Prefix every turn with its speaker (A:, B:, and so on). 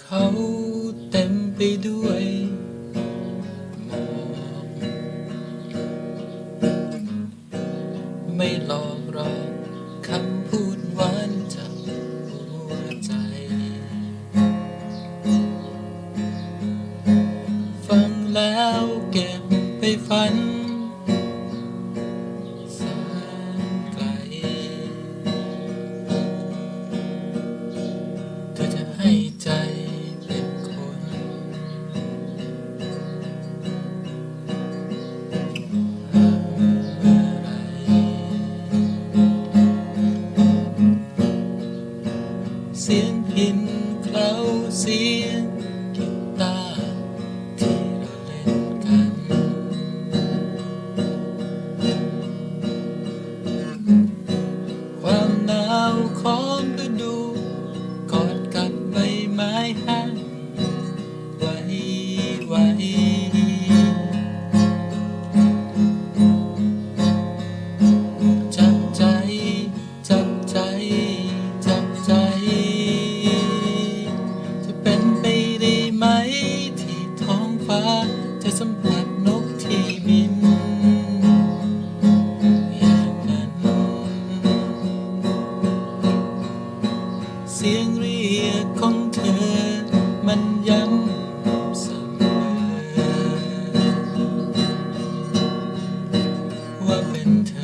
A: เขาเต็มไปด้วยหมอกไม่หลอกหรอกคำพูดหวานจากหัวใจ ฟังแล้วเก็บไปฝัน เสียง สียงเรียกของเธอ มันยัำเสมอว่าเป็นเธอ